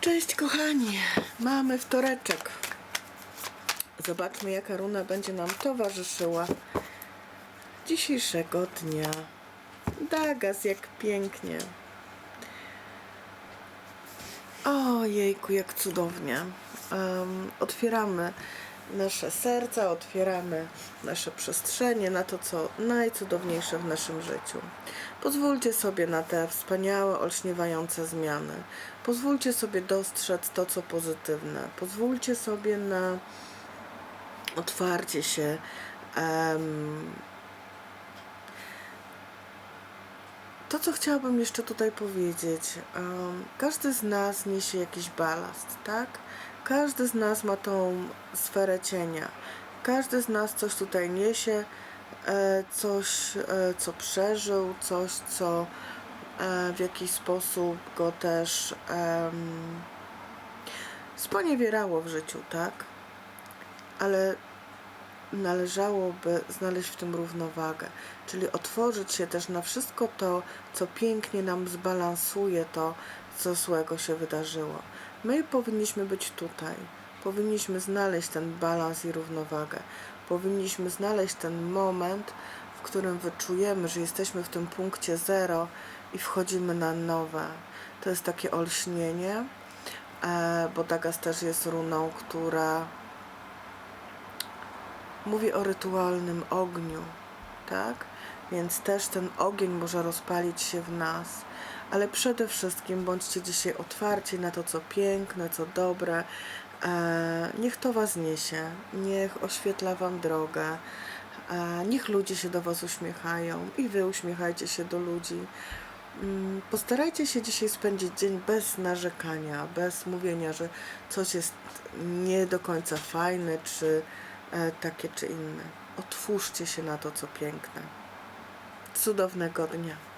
Cześć kochani, mamy wtoreczek. Zobaczmy jaka runa będzie nam towarzyszyła dzisiejszego dnia. Dagas, jak pięknie. Ojejku, jak cudownie. Em, otwieramy nasze serca, otwieramy nasze przestrzenie na to, co najcudowniejsze w naszym życiu. Pozwólcie sobie na te wspaniałe, olśniewające zmiany. Pozwólcie sobie dostrzec to, co pozytywne. Pozwólcie sobie na otwarcie się. em, To, co chciałabym jeszcze tutaj powiedzieć, em, każdy z nas niesie jakiś balast, tak? Każdy z nas ma tą sferę cienia. Każdy z nas coś tutaj niesie, e, coś, e, co przeżył, coś, co e, w jakiś sposób go też em, sponiewierało w życiu, tak? Ale należałoby znaleźć w tym równowagę, czyli otworzyć się też na wszystko to, co pięknie nam zbalansuje to, co złego się wydarzyło. My powinniśmy być tutaj, powinniśmy znaleźć ten balans i równowagę, powinniśmy znaleźć ten moment, w którym wyczujemy, że jesteśmy w tym punkcie zero i wchodzimy na nowe. To jest takie olśnienie, e, bo Dagas też jest runą, która mówi o rytualnym ogniu, tak? Więc też ten ogień może rozpalić się w nas. Ale przede wszystkim bądźcie dzisiaj otwarci na to, co piękne, co dobre. E, niech to Was niesie, niech oświetla Wam drogę. E, niech ludzie się do Was uśmiechają i Wy uśmiechajcie się do ludzi. Mm, Postarajcie się dzisiaj spędzić dzień bez narzekania, bez mówienia, że coś jest nie do końca fajne, czy takie, czy inne. Otwórzcie się na to, co piękne. Cudownego dnia.